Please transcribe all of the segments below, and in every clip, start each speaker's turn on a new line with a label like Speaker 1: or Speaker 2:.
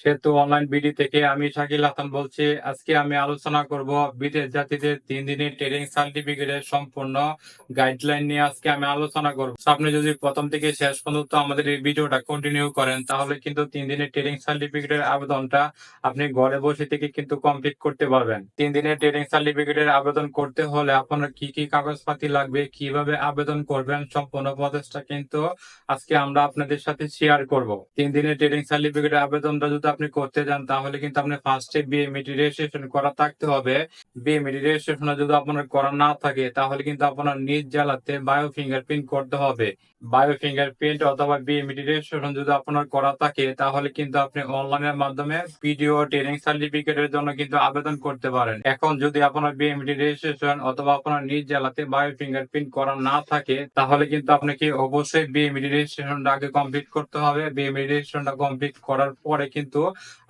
Speaker 1: সেতু online BD থেকে আমি শাকিল হাসান বলছি, আজকে আমি আলোচনা করব বিদেশ জাতিদের তিন দিনের ট্রেনিং সার্টিফিকেটের সম্পূর্ণ গাইডলাইন নিয়ে আজকে আমি আলোচনা করব। আপনি যদি প্রথম থেকে শেষ পর্যন্ত আমাদের এই ভিডিওটা কন্টিনিউ করেন, তাহলে কিন্তু তিন দিনের ট্রেনিং সার্টিফিকেটের আবেদনটা আপনি ঘরে বসে থেকে কিন্তু কমপ্লিট করতে পারবেন। তিন দিনের ট্রেনিং সার্টিফিকেটের আবেদন করতে হলে আপনার কি কি কাগজপাতি লাগবে, কীভাবে আবেদন করবেন, সম্পূর্ণ প্রসেসটা কিন্তু আজকে আমরা আপনাদের সাথে শেয়ার করব। তিন দিনের ট্রেনিং সার্টিফিকেটের আবেদনটা যদি আপনি করতে যান তাহলে কিন্তু আপনি ফার্স্টে বিএ রেজিস্ট্রেশন করা থাকতে হবে। বিএমইটি রেজিস্ট্রেশন যদি আপনার করা না থাকে, তাহলে কিন্তু আপনার নিজ জেলাতে বায়ো ফিঙ্গারপ্রিন্ট করতে হবে। বায়ো ফিঙ্গারপ্রিন্ট অথবা বিএমইটি রেজিস্ট্রেশন যদি আপনার করা থাকে, তাহলে কিন্তু আপনি অনলাইনের মাধ্যমে ভিডিও ট্রেনিং সার্টিফিকেটের জন্য কিন্তু আবেদন করতে পারেন। এখন যদি আপনার বিএমইটি রেজিস্ট্রেশন অথবা আপনার নিজ জেলাতে বায়ো ফিঙ্গারপ্রিন্ট করা না থাকে, তাহলে কিন্তু আপনাকে অবশ্যই বিএমইটি রেজিস্ট্রেশনটা আগে কমপ্লিট করতে হবে। বিএমইটি রেজিস্ট্রেশনটা কমপ্লিট করার পরে কিন্তু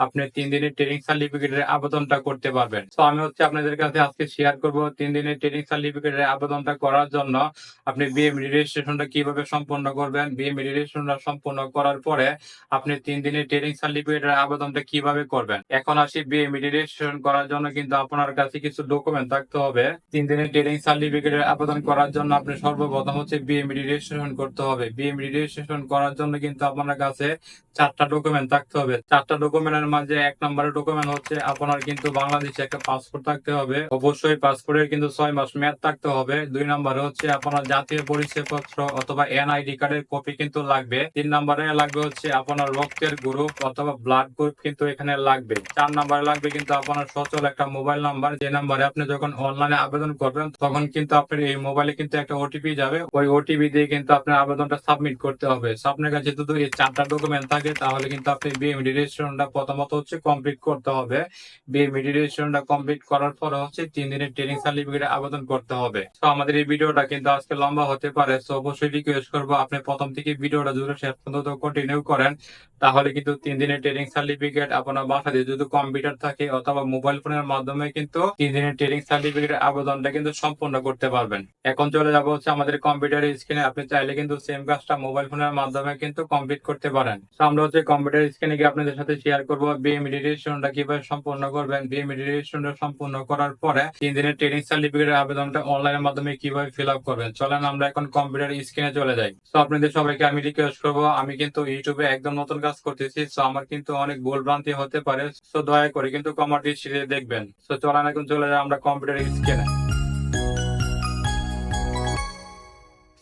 Speaker 1: আপনি তিন দিনের ট্রেনিং সার্টিফিকেটের আবেদনটা করতে পারবেন। তো আমি হচ্ছে আপনাদের কাছে আজকে শেয়ার করব। তিন দিনের ট্রেনিং সার্টিফিকেটের আবেদনটা করার জন্য আপনি বিএমইটি রেজিস্ট্রেশনটা কীভাবে সম্পন্ন করবেন? বিএমইটি রেজিস্ট্রেশনটা সম্পন্ন করার পরে আপনি তিন দিনের ট্রেনিং সার্টিফিকেটের আবেদনটা কীভাবে করবেন? এখন আসি বিএমইটি রেজিস্ট্রেশন করার জন্য কিন্তু আপনার কাছে কিছু ডকুমেন্ট থাকতে হবে। তিন দিনের ট্রেনিং সার্টিফিকেটের আবেদন করার জন্য আপনি সর্বপ্রথম হচ্ছে বিএমইটি রেজিস্ট্রেশন করতে হবে। বিএমইটি রেজিস্ট্রেশন করার জন্য কিন্তু আপনার কাছে চারটা ডকুমেন্ট থাকতে হবে। চারটা ডকুমেন্টের মাঝে এক নম্বরের ডকুমেন্ট হচ্ছে আপনার কিন্তু বাংলাদেশে একটা পাসপোর্ট থাকতে হবে অবশ্যই পাসপোর্টের কিন্তু ছয় মাস মেয়াদ থাকতে হবে। দুই নম্বরে হচ্ছে আপনার জাতীয় পরিচয়পত্র অথবা এনআইডি কার্ডের কপি কিন্তু লাগবে। তিন নম্বরে লাগবে হচ্ছে আপনার রক্তের গ্রুপ অথবা ব্লাড গ্রুপ কিন্তু এখানে লাগবে। চার নম্বরে লাগবে কিন্তু আপনার সচল একটা মোবাইল নাম্বার যে নাম্বারে আপনি যখন অনলাইনে আবেদন করবেন, তখন কিন্তু আপনার এই মোবাইলে কিন্তু একটা ওটিপি যাবে। ওই ওটিপি দিয়ে কিন্তু আপনার আবেদনটা সাবমিট করতে হবে। আপনার কাছে যদি এই চারটা ডকুমেন্ট থাকে, তাহলে কিন্তু আপনি বিএমডি রেজিস্ট্রেশনটা প্রথমত হচ্ছে কমপ্লিট করতে হবে। বিএমডি রেজিস্ট্রেশনটা কমপ্লিট করার পরে হচ্ছে তিন দিনের ট্রেনিং সার্টিফিকেট আবেদন করতে হবে। তো আমাদের এই ভিডিওটা কিন্তু আজকে লম্বা হতে পারে, তো অবশ্যই রিকোয়েস্ট করব আপনি প্রথম থেকে ভিডিওটা যদি শেষ পর্যন্ত কন্টিনিউ করেন। তাহলে কিন্তু তিন দিনের ট্রেনিং সার্টিফিকেট আপনার বাসাতে যদি কম্পিউটার থাকে অথবা মোবাইল ফোনের মাধ্যমে কিন্তু তিন দিনের ট্রেনিং সার্টিফিকেট আবেদনটা কিন্তু সম্পূর্ণ করতে পারবেন। এখন চলে যাব হচ্ছে আমাদের কম্পিউটার স্ক্রিনে আপনি চাইলে কিন্তু সেম কাজটা মোবাইল ফোনের মাধ্যমে কিন্তু কমপ্লিট করতে পারেন। আমরা হচ্ছে কম্পিউটার স্ক্রিনে গিয়ে আপনাদের সাথে শেয়ার করব বিএমডি রেজিস্ট্রেশনটা কীভাবে সম্পূর্ণ করবেন। বিএমডি রেজিস্ট্রেশনটা সম্পূর্ণ করার পরে তিন দিনের ট্রেনিং সার্টিফিকেটের আবেদনটা অনলাইনের মাধ্যমে কীভাবে ফিল আপ করবেন। চলেন আমরা এখন কম্পিউটার স্ক্রিনে চলে যাই। তো আপনাদের সবাইকে আমি রিকোয়েস্ট করব, আমি কিন্তু ইউটিউবে একদম নতুন কাজ করতেছি তো আমার কিন্তু অনেক ভুল ভ্রান্তি হতে পারে তো দয়া করে কিন্তু কমার দৃষ্টিতে দেখবেন। তো চলেন এখন চলে যাই আমরা কম্পিউটার স্ক্রিনে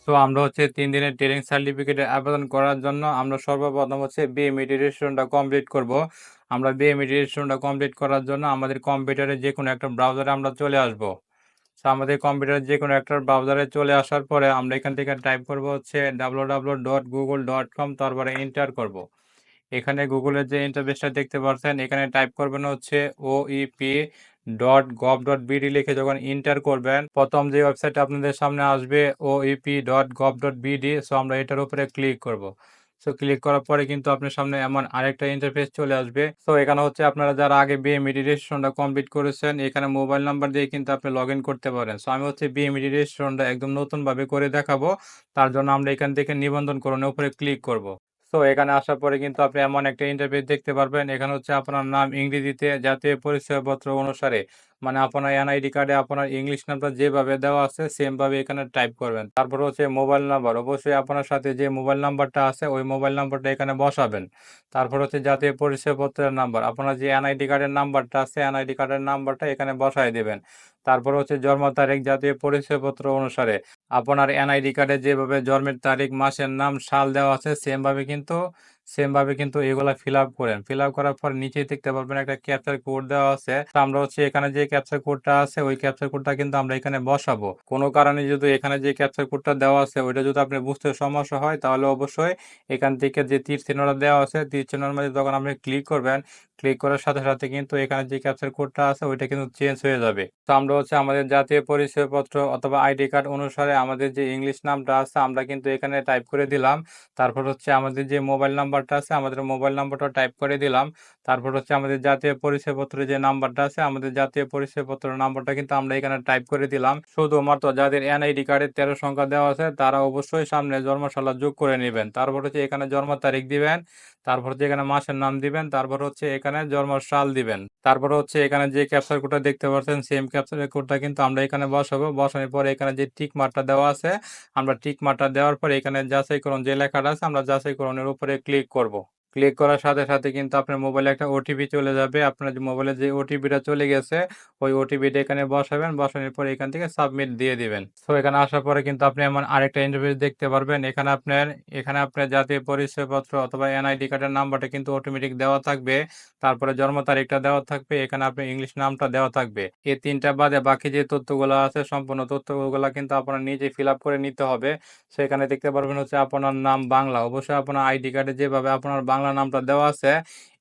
Speaker 1: তো আমরা হচ্ছে তিন দিনের ট্রেনিং সার্টিফিকেটের আবেদন করার জন্য আমরা সর্বপ্রথম হচ্ছে বিএমইটি রেজিস্ট্রেশনটা কমপ্লিট করব। আমরা বিএমইটি রেজিস্ট্রেশনটা কমপ্লিট করার জন্য আমাদের কম্পিউটারে যে কোনো একটা ব্রাউজারে আমরা চলে আসব। তো আমাদের কম্পিউটারে যে কোনো একটা ব্রাউজারে চলে আসার পরে আমরা এখান থেকে টাইপ করব হচ্ছে W dot Google dot com তারপরে এন্টার করব। এখানে গুগলের যে ইন্টারফেসটা দেখতে পাচ্ছেন এখানে টাইপ করবেন হচ্ছে OEP dot gov dot BD লিখে যখন ইন্টার করবেন, প্রথম যে ওয়েবসাইট আপনাদের সামনে আসবে OEP dot gov dot BD so আমরা এটার উপরে ক্লিক করব। সো ক্লিক করার পরে কিন্তু আপনার সামনে এমন আরেকটা ইন্টারফেস চলে আসবে। তো এখানে হচ্ছে আপনারা যারা আগে বিএমইডি রেজিস্ট্রেশনটা কমপ্লিট করেছেন, এখানে মোবাইল নাম্বার দিয়ে কিন্তু আপনি লগ করতে পারেন। সো আমি হচ্ছে বিএমইডি রেজিস্ট্রেশনটা একদম নতুন ভাবে করে দেখাবো, তার জন্য আমরা এখান থেকে নিবন্ধন করণের উপরে ক্লিক করব। তো এখানে আসার পরে কিন্তু আপনি এমন একটা ইন্টারভিউ দেখতে পারবেন। এখানে হচ্ছে আপনার নাম ইংরেজিতে জাতীয় পরিচয়পত্র অনুসারে মানে আপনার এনআইডি কার্ডে আপনার ইংলিশ নামটা যেভাবে দেওয়া আছে সেম ভাবে এখানে টাইপ করবেন। তারপর হচ্ছে মোবাইল নাম্বার অবশ্যই আপনার সাথে যে মোবাইল নাম্বারটা আছে, ওই মোবাইল নাম্বারটা এখানে বসাবেন। তারপর হচ্ছে জাতীয় পরিচয়পত্রের নাম্বার আপনার যে এনআইডি কার্ডের নাম্বারটা আছে এনআইডি কার্ডের নাম্বারটা এখানে বসাই দেবেন। তারপর হচ্ছে জন্ম তারিখ জাতীয় পরিচয়পত্র অনুসারে। আপনার এনআইডি কার্ডে যেভাবে জন্মের তারিখ, মাসের নাম, সাল দেওয়া আছে সেম ভাবে কিন্তু সেম ভাবে কিন্তু এগুলা ফিল আপ করেন। ফিল আপ করার পর নিচে দেখতে পারবেন একটা ক্যাপচার কোড দেওয়া আছে। আমরা হচ্ছে এখানে যে ক্যাপচার কোডটা আছে, ওই ক্যাপচার কোডটা কিন্তু আমরা এখানে বসাবো। কোনো কারণে যদি এখানে যে ক্যাপচার কোডটা দেওয়া আছে, ওইটা যদি আপনি বুঝতে সমস্যা হয়, তাহলে অবশ্যই এখান থেকে যে তীর চিহ্নটা দেওয়া আছে, তীর চিহ্নের মধ্যে যখন আপনি ক্লিক করবেন ক্লিক করার সাথে সাথে কিন্তু এখানে যে ক্যাপচার কোডটা আছে, ওইটা কিন্তু চেঞ্জ হয়ে যাবে। তো আমরা হচ্ছে আমাদের জাতীয় পরিচয়পত্র অথবা আইডি কার্ড অনুসারে আমাদের যে ইংলিশ নামটা আছে, আমরা কিন্তু এখানে টাইপ করে দিলাম। তারপর হচ্ছে আমাদের যে মোবাইল নাম্বারটা আছে, আমাদের মোবাইল নাম্বারটা টাইপ করে দিলাম। তারপর হচ্ছে আমাদের জাতীয় পরিচয়পত্রের যে নাম্বারটা আছে, আমাদের জাতীয় পরিচয়পত্র নাম্বারটা কিন্তু আমরা এখানে টাইপ করে দিলাম। শুধুমাত্র যাদের এনআইডি কার্ডের তেরো সংখ্যা দেওয়া আছে, তারা অবশ্যই সামনে জন্মশালা যোগ করে নেবেন। তারপর হচ্ছে এখানে জন্ম তারিখ দিবেন, তারপর হচ্ছে এখানে মাসের নাম দিবেন, তারপর হচ্ছে এখানে জন্ম সাল দিবেন। তারপর হচ্ছে এখানে যে ক্যাপচার কোডটা দেখতে পাচ্ছেন সেম ক্যাপচার কোডটা কিন্তু আমরা এখানে বসাবো। বসানোর পর এখানে যে টিক মার্কটা দেওয়া আছে, আমরা টিক মার্কটা দেওয়ার পর এখানে যাচাই করুন যে লেখাটা আছে, আমরা যাচাই করুনের উপরে ক্লিক করব। ক্লিক করার সাথে সাথে কিন্তু আপনার মোবাইলে একটা ওটিপি চলে যাবে। আপনার যে মোবাইলে যে ওটিপিটা চলে গেছে, ওই ওটিপিটা এখানে বসাবেন, বসানোর পর এখান থেকে সাবমিট দিয়ে দিবেন। তো এখানে আসার পরে কিন্তু আপনি এমন আরেকটা ইন্টারভিউ দেখতে পারবেন। এখানে আপনার এখানে আপনার জাতীয় পরিচয়পত্র অথবা এনআইডি কার্ডের নাম্বারটা কিন্তু অটোমেটিক দেওয়া থাকবে। তারপরে জন্ম তারিখটা দেওয়া থাকবে। এখানে আপনার ইংলিশ নামটা দেওয়া থাকবে। এই তিনটা বাদে বাকি যে তথ্যগুলো আছে, সম্পূর্ণ তথ্যগুলো কিন্তু আপনার নিজে ফিল করে নিতে হবে। সেখানে দেখতে পারবেন হচ্ছে আপনার নাম বাংলা। অবশ্যই আপনার আইডি কার্ডে যেভাবে আপনার বাংলা নামটা দেওয়া আছে,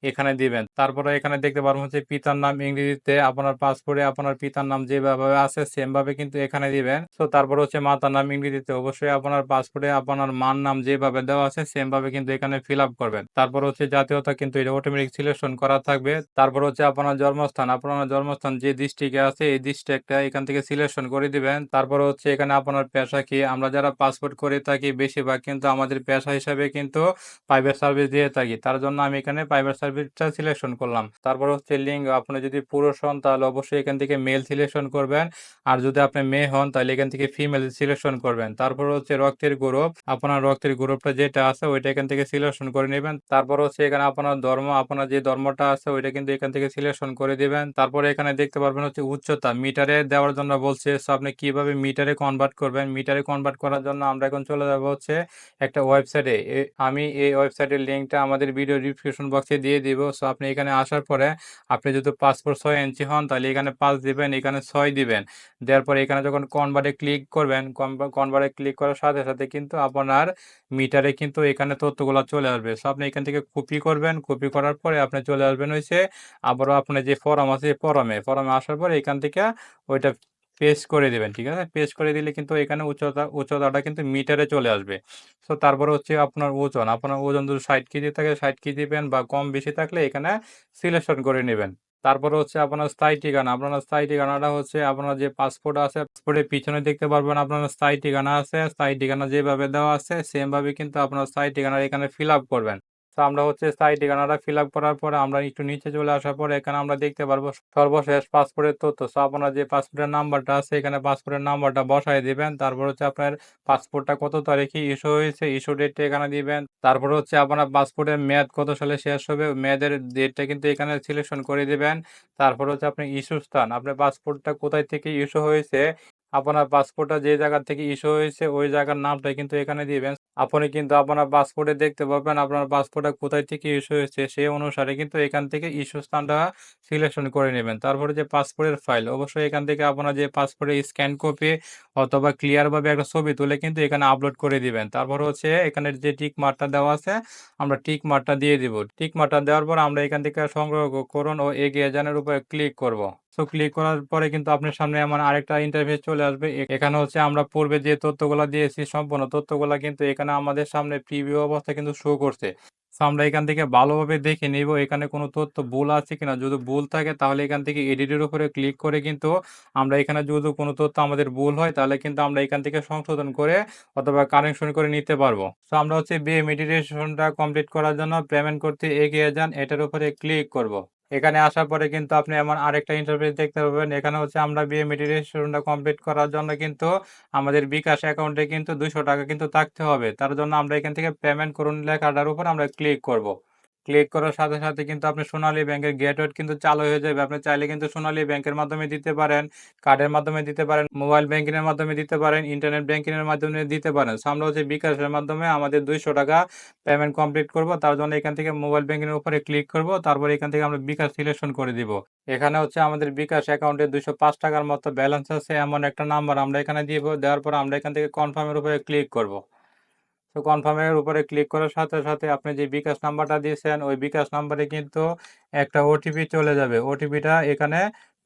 Speaker 1: এখানে দিবেন। তারপরে এখানে দেখতে পারবেন হচ্ছে পিতার নাম ইংরেজিতে, আপনার পাসপোর্টে আপনার পিতার নাম যেভাবে আছে সেম ভাবে কিন্তু এখানে দিবেন। তো তারপর হচ্ছে মাতার নাম ইংরেজিতে, অবশ্যই আপনার পাসপোর্টে আপনার মার নাম যেভাবে দেওয়া আছে সেম ভাবে কিন্তু এখানে ফিল আপ করবেন। তারপর হচ্ছে জাতীয়তা কিন্তু এটা অটোমেটিক সিলেকশন করা থাকবে। তারপর হচ্ছে আপনার জন্মস্থান আপনার জন্মস্থান যে ডিস্ট্রিক্টে আছে, এই ডিস্ট্রিক্টটা এখান থেকে সিলেকশন করে দিবেন। তারপর হচ্ছে এখানে আপনার পেশা কি, আমরা যারা পাসপোর্ট করে থাকি, বেশিরভাগ কিন্তু আমাদের পেশা হিসাবে কিন্তু প্রাইভেট সার্ভিস দিয়ে থাকি। তার জন্য আমি এখানে প্রাইভেট সার্ভিসটা সিলেকশন করলাম। তারপর হচ্ছে লিঙ্ক আপনি যদি পুরুষ হন, তাহলে অবশ্যই এখান থেকে মেল সিলেকশন করবেন। আর যদি আপনি মেয়ে হন, তাহলে এখান থেকে ফিমেল সিলেকশন করবেন। তারপর হচ্ছে রক্তের গ্রুপ আপনার রক্তের গ্রুপটা যেটা আছে, ওইটা এখান থেকে সিলেকশন করে নেবেন। তারপর হচ্ছে এখানে আপনার ধর্ম, আপনার যে ধর্মটা আছে, ওইটা কিন্তু এখান থেকে সিলেকশন করে দিবেন। তারপরে এখানে দেখতে পারবেন হচ্ছে উচ্চতা। মিটারে দেওয়ার জন্য বলছে, সো আপনি কীভাবে মিটারে কনভার্ট করবেন? মিটারে কনভার্ট করার জন্য আমরা এখন চলে যাব হচ্ছে একটা ওয়েবসাইটে আমি এই ওয়েবসাইটের লিঙ্কটা আমাদের ভিডিও ডিসক্রিপশন বক্সে দিয়ে দিব। সো আপনি এখানে আসার পরে আপনি যদি পাসপোর্ট ছয় ইঞ্চি হন, তাহলে এখানে পাঁচ দিবেন, এখানে ছয় দিবেন। দেওয়ার পরে এখানে যখন কনভার্টে ক্লিক করবেন কনভার্টে ক্লিক করার সাথে সাথে কিন্তু আপনার মিটারে কিন্তু এখানে তথ্যগুলো চলে আসবে। সো আপনি এখান থেকে কপি করবেন কপি করার পরে আপনি চলে আসবেন হয়েছে আবারও আপনার যে ফরম আছে ফরমে ফরমে আসার পরে এখান থেকে ওইটা পেস্ট করে দেবেন, ঠিক আছে? পেস্ট করে দিলে কিন্তু এখানে উচ্চতা, উচ্চতাটা কিন্তু মিটারে চলে আসবে। সো তারপরে হচ্ছে আপনার ওজন আপনার ওজন যদি ষাট কেজি থাকে, ষাট কেজি দিবেন বা কম বেশি থাকলে এখানে সিলেকশন করে নেবেন। তারপরে হচ্ছে আপনার স্থায়ী ঠিকানা, আপনার স্থায়ী ঠিকানাটা হচ্ছে আপনার যে পাসপোর্ট আছে পাসপোর্টের পিছনে দেখতে পারবেন আপনার স্থায়ী ঠিকানা আছে, স্থায়ী ঠিকানা যেভাবে দেওয়া আছে সেমভাবে কিন্তু আপনার স্থায়ী ঠিকানা এখানে ফিল আপ করবেন। তো আমরা হচ্ছে স্থায়ী ঠিকানাটা ফিল আপ করার পরে আমরা একটু নিচে চলে আসার পরে এখানে আমরা দেখতে পারব সর্বশেষ পাসপোর্টের তথ্য। সো আপনার যে পাসপোর্টের নাম্বারটা আছে, এখানে পাসপোর্টের নাম্বারটা বসাই দিবেন। তারপর হচ্ছে আপনার পাসপোর্টটা কত তারিখে ইস্যু হয়েছে ইস্যু ডেটটা এখানে দিবেন। তারপর হচ্ছে আপনার পাসপোর্টের মেয়াদ কত সালে শেষ হবে, মেয়াদের ডেটটা কিন্তু এখানে সিলেকশন করে দিবেন। তারপর হচ্ছে আপনি ইস্যু স্থান, আপনার পাসপোর্টটা কোথায় থেকে ইস্যু হয়েছে, আপনার পাসপোর্টটা যে জায়গা থেকে ইস্যু হয়েছে, ওই জায়গার নামটা কিন্তু এখানে দিবেন। আপনি কিন্তু আপনার পাসপোর্টে দেখতে পাবেন আপনার পাসপোর্টটা কোথায় থেকে ইস্যু হয়েছে, সেই অনুসারে কিন্তু এখান থেকে ইস্যু স্থানটা সিলেকশন করে নেবেন। তারপরে যে পাসপোর্টের ফাইল অবশ্যই এখান থেকে আপনার যে পাসপোর্টের স্ক্যান কপি অথবা ক্লিয়ারভাবে একটা ছবি তুলে কিন্তু এখানে আপলোড করে দিবেন। তারপর হচ্ছে এখানে যে টিক মার্কটা দেওয়া আছে, আমরা টিক মার্কটা দিয়ে দিব। টিক মার্কটা দেওয়ার পর আমরা এখান থেকে সংগ্রহ করুন ও এগিয়ে যানের উপরে ক্লিক করব। সো ক্লিক করার পরে কিন্তু আপনার সামনে এমন আরেকটা ইন্টারভিউ চলে আসবে। এখানে হচ্ছে আমরা পূর্বে যে তথ্যগুলো দিয়েছি, সম্পূর্ণ তথ্যগুলো কিন্তু এখানে আমাদের সামনে প্রিভিউ অবস্থা কিন্তু শো করছে। আমরা এখান থেকে ভালোভাবে দেখে নিব এখানে কোনো তথ্য ভুল আছে কিনা। যদি ভুল থাকে তাহলে এখান থেকে এডিটের উপরে ক্লিক করে কিন্তু আমরা এখানে যদি কোনো তথ্য আমাদের ভুল হয় তাহলে কিন্তু আমরা এখান থেকে সংশোধন করে অথবা কারেকশন করে নিতে পারব। তো আমরা হচ্ছে বিএ মেডিটেশনটা কমপ্লিট করার জন্য পেমেন্ট করতে এগিয়ে যান। এটার উপরে ক্লিক করব। এখানে আসার পরে কিন্তু আপনি এমন আরেকটা ইন্টারভিউ দেখতে পাবেন। এখানে হচ্ছে আমরা বিএ মেডিটেশনটা কমপ্লিট করার জন্য কিন্তু আমাদের বিকাশ অ্যাকাউন্টে কিন্তু দুশো টাকা কিন্তু থাকতে হবে। তার জন্য আমরা এখান থেকে পেমেন্ট করুন লেখাটার উপর আমরা ক্লিক করব। ক্লিক করার সাথে সাথে কিন্তু আপনি সোনালী ব্যাংকের গেটওয়ে কিন্তু চালু হয়ে যাবে। আপনি চাইলে কিন্তু সোনালী ব্যাংকের মাধ্যমে দিতে পারেন কার্ডের মাধ্যমে দিতে পারেন মোবাইল ব্যাংকিং এর মাধ্যমে দিতে পারেন ইন্টারনেট ব্যাংকিং এর মাধ্যমে দিতে পারেন। So, আমরা হচ্ছে বিকাশের মাধ্যমে আমাদের দুইশো টাকা পেমেন্ট কমপ্লিট করব, তার জন্য এখান থেকে মোবাইল ব্যাংকিং এর উপরে ক্লিক করব, তারপর এখান থেকে আমরা বিকাশ সিলেকশন করে দিব। এখানে হচ্ছে আমাদের বিকাশ অ্যাকাউন্টে দুইশো পাঁচ টাকার মতো ব্যালেন্স আছে, এমন একটা নাম্বার আমরা এখানে দিব দেওয়ার পর আমরা এখান থেকে কনফার্মের উপরে ক্লিক করব। তো কনফার্মের উপরে ক্লিক করার সাথে সাথে আপনি যে বিকাশ নাম্বারটা দিয়েছেন, ওই বিকাশ নাম্বারে কিন্তু একটা ওটিপি চলে যাবে। ওটিপিটা এখানে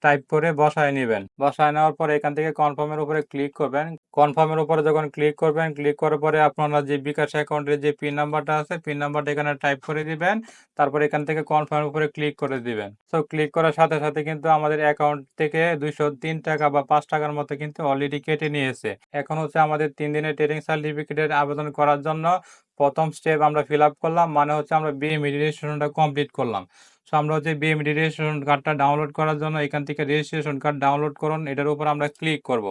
Speaker 1: টাইপ করে বসায় নেবেন। বসায় নেওয়ার পর এখান থেকে কনফার্মের উপরে ক্লিক করবেন। কনফার্মের উপরে যখন ক্লিক করবেন ক্লিক করার পরে আপনারা যে বিকাশ অ্যাকাউন্টের যে পিন নাম্বারটা আছে পিন নাম্বারটা এখানে টাইপ করে দিবেন। তারপর এখান থেকে কনফার্মের উপরে ক্লিক করে দিবেন। তো ক্লিক করার সাথে সাথে কিন্তু আমাদের অ্যাকাউন্ট থেকে দুইশো তিন টাকা বা পাঁচ টাকার মতো কিন্তু অলরেডি কেটে নিয়েছে। এখন হচ্ছে আমাদের তিন দিনের ট্রেনিং সার্টিফিকেটের আবেদন করার জন্য প্রথম স্টেপ আমরা ফিল আপ করলাম মানে হচ্ছে আমরা বিএমই রেজিস্ট্রেশনটা কমপ্লিট করলাম। সো আমরা হচ্ছে বিএমই রেজিস্ট্রেশন কার্ডটা ডাউনলোড করার জন্য এখান থেকে রেজিস্ট্রেশন কার্ড ডাউনলোড করুন, এটার উপর আমরা ক্লিক করব।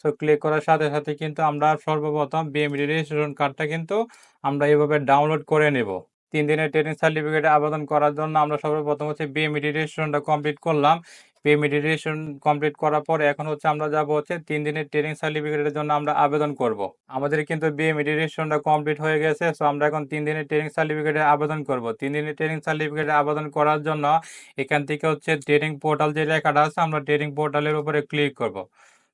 Speaker 1: সো ক্লিক করার সাথে সাথে কিন্তু আমরা সর্বপ্রথম বিএমই রেজিস্ট্রেশন কার্ডটা কিন্তু আমরা এইভাবে ডাউনলোড করে নেব। তিন দিনের ট্রেনিং সার্টিফিকেটে আবেদন করার জন্য আমরা সর্বপ্রথম হচ্ছে বিএমই রেজিস্ট্রেশনটা কমপ্লিট করলাম। বিএমই রেজিস্ট্রেশন কমপ্লিট করার পর এখন হচ্ছে আমরা যাব হচ্ছে তিন দিনের ট্রেনিং সার্টিফিকেটের জন্য আমরা আবেদন করব। আমাদের কিন্তু বিএমই রেজিস্ট্রেশনটা কমপ্লিট হয়ে গেছে। সো আমরা এখন তিন দিনের ট্রেনিং সার্টিফিকেটে আবেদন করব। তিন দিনের ট্রেনিং সার্টিফিকেটে আবেদন করার জন্য এখান থেকে হচ্ছে ট্রেনিং পোর্টাল যে লেখাটা আছে, আমরা ট্রেনিং পোর্টালের উপরে ক্লিক করব।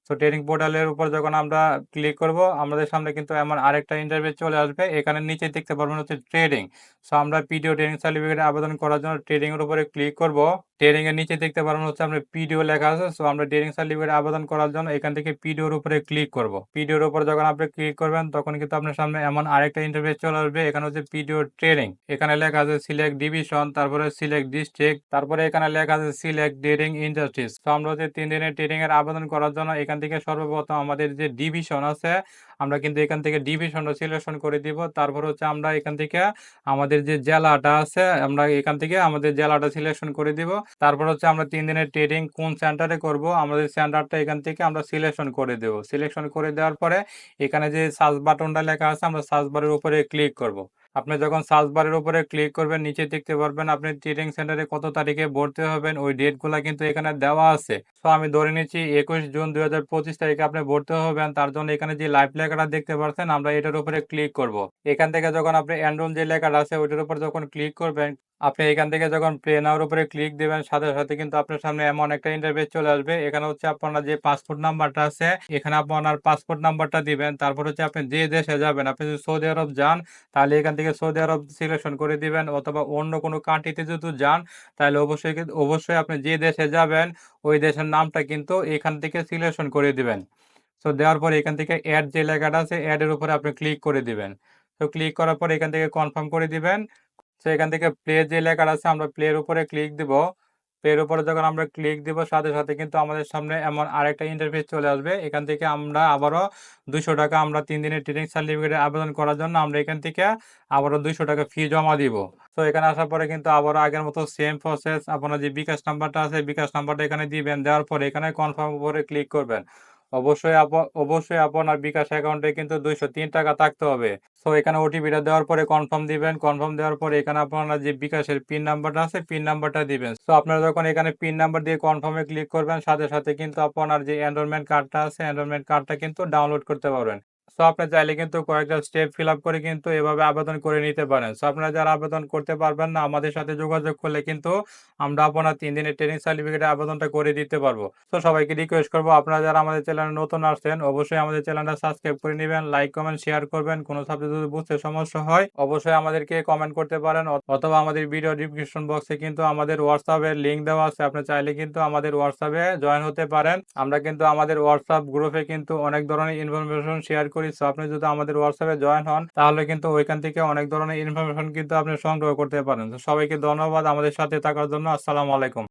Speaker 1: তো ট্রেনিং পোর্টালের উপর যখন আমরা ক্লিক করব, আমাদের সামনে কিন্তু এমন আরেকটা ইন্টারভিউ চলে আসবে। এখানে নিচে দেখতে পারবেন হচ্ছে ট্রেডিং সো আমরা পিডিও ট্রেনিং সার্টিফিকেটে আবেদন করার জন্য ট্রেডিং এর উপরে ক্লিক করব। ট্রেডিং এর নিচে দেখতে পারবেন হচ্ছে আমরা পিডিও লেখা আছে। সো আমরা ট্রেনিং সার্টিফিকেট আবেদন করার জন্য এখান থেকে পিডিওর উপরে ক্লিক করব। পিডিওর উপর যখন আপনি ক্লিক করবেন, তখন কিন্তু আপনার সামনে এমন আরেকটা ইন্টারভিউ চলে আসবে। এখানে হচ্ছে পিডিও ট্রেনিং এখানে লেখা আছে সিলেক্ট ডিভিশন তারপরে সিলেক্ট ডিস্ট্রিক্ট তারপরে এখানে লেখা আছে সিলেক্ট ট্রেডিং ইন্ডাস্ট্রিজ তো আমরা হচ্ছে তিন দিনের ট্রেডিং এর আবেদন করার জন্য এখান থেকে সর্বপ্রথম আমাদের যে ডিভিশন আছে, আমরা কিন্তু এখান থেকে ডিভিশনটা সিলেকশন করে দিব। তারপর হচ্ছে আমরা এখান থেকে আমাদের যে জেলাটা আছে, আমরা এখান থেকে আমাদের জেলাটা সিলেকশন করে দিব। তারপর হচ্ছে আমরা তিন দিনের ট্রেডিং কোন সেন্টারে করব, আমাদের সেন্টারটা এখান থেকে আমরা সিলেকশন করে দেব। সিলেকশন করে দেওয়ার পরে এখানে যে সার্চ বাটনটা লেখা আছে, আমরা সার্চ বারের উপরে ক্লিক করব। আপনি যখন সার্চ বারের উপরে ক্লিক করবেন, নিচে দেখতে পারবেন আপনি ট্রেনিং সেন্টারে কত তারিখে ভর্তি হবেন, ওই ডেটগুলা কিন্তু এখানে দেওয়া আছে। তো আমি ধরে নিচ্ছি একুশ জুন দুই হাজার পঁচিশ তারিখে আপনি ভর্তি হবেন, তার জন্য এখানে যে লাইভ লেখাটা দেখতে পাচ্ছেন আমরা এটার উপরে ক্লিক করব। এখান থেকে যখন আপনি এনরোল যে লেখাটা আছে, ওইটার উপর যখন ক্লিক করবেন আপনি এখান থেকে যখন প্লে নাওয়ার উপরে ক্লিক দিবেন, সাথে সাথে কিন্তু আপনার সামনে এমন একটা ইন্টারফেস চলে আসবে। এখানে হচ্ছে আপনার যে পাসপোর্ট নাম্বারটা আছে, এখানে আপনার পাসপোর্ট নাম্বারটা দিবেন। তারপর হচ্ছে আপনি যে দেশে যাবেন, আপনি যদি সৌদি আরব যান, তাহলে এখান থেকে সৌদি আরব সিলেকশন করে দিবেন অথবা অন্য কোনো কান্ট্রিতে যদি যান, তাহলে অবশ্যই অবশ্যই আপনি যে দেশে যাবেন, ওই দেশের নামটা কিন্তু এখান থেকে সিলেকশন করে দিবেন। সো দেওয়ার পরে এখান থেকে অ্যাড যে লেখাটা আছে অ্যাডের উপরে আপনি ক্লিক করে দিবেন। তো ক্লিক করার পর এখান থেকে কনফার্ম করে দিবেন। তো এখান থেকে প্লে যে লেখাটা আছে, আমরা প্লের উপরে ক্লিক দিব। প্লের উপরে যখন আমরা ক্লিক দিব, সাথে সাথে কিন্তু আমাদের সামনে এমন আরেকটা ইন্টারফেস চলে আসবে। এখান থেকে আমরা আবারও দুইশো টাকা আমরা তিন দিনের ট্রেনিং সার্টিফিকেটে আবেদন করার জন্য আমরা এখান থেকে আবারও দুইশো টাকা ফি জমা দিব। তো এখানে আসার পরে কিন্তু আবারও আগের মতো সেম প্রসেস আপনার যে বিকাশ নাম্বারটা আছে, বিকাশ নাম্বারটা এখানে দিবেন। দেওয়ার পরে এখানে কনফার্ম উপরে ক্লিক করবেন। অবশ্যই অবশ্যই আপনার বিকাশ অ্যাকাউন্টে কিন্তু দুইশো তিন টাকা থাকতে হবে। সো এখানে ওটিপিটা দেওয়ার পরে কনফার্ম দিবেন। কনফার্ম দেওয়ার পরে এখানে আপনারা যে বিকাশের পিন নাম্বারটা আছে পিন নাম্বারটা দিবেন। সো আপনারা যখন এখানে পিন নাম্বার দিয়ে কনফার্মে ক্লিক করবেন, সাথে সাথে কিন্তু আপনার যে এনরোলমেন্ট কার্ডটা আছে এনরোলমেন্ট কার্ডটা কিন্তু ডাউনলোড করতে পারবেন। সো আপনি চাইলে কিন্তু কয়েকটা স্টেপ ফিল আপ করে কিন্তু এভাবে আবেদন করে নিতে পারেন। সো আপনারা যারা আবেদন করতে পারবেন না, আমাদের সাথে যোগাযোগ করলে কিন্তু আমরা আপনার তিন দিনের ট্রেনিং সার্টিফিকেটে আবেদনটা করে দিতে পারব। তো সবাইকে রিকোয়েস্ট করব, আপনারা যারা আমাদের চ্যানেলে নতুন আসছেন, অবশ্যই আমাদের চ্যানেলটা সাবস্ক্রাইব করে নেবেন লাইক কমেন্ট শেয়ার করবেন। কোনো সাবজেক্ট যদি বুঝতে সমস্যা হয়, অবশ্যই আমাদেরকে কমেন্ট করতে পারেন অথবা আমাদের ভিডিও ডিসক্রিপশন বক্সে কিন্তু আমাদের হোয়াটসঅ্যাপের লিঙ্ক দেওয়া আছে। আপনি চাইলে কিন্তু আমাদের হোয়াটসঅ্যাপে জয়েন হতে পারেন। আমরা কিন্তু আমাদের হোয়াটসঅ্যাপ গ্রুপে কিন্তু অনেক ধরনের ইনফরমেশন শেয়ার করি। সো আপনি যদি আমাদের হোয়াটসঅ্যাপে জয়েন হন, তাহলে কিন্তু ওইখান থেকে অনেক ধরনের ইনফরমেশন কিন্তু আপনি সংগ্রহ করতে পারেন। সবাইকে ধন্যবাদ আমাদের সাথে থাকার জন্য। আসসালামু আলাইকুম।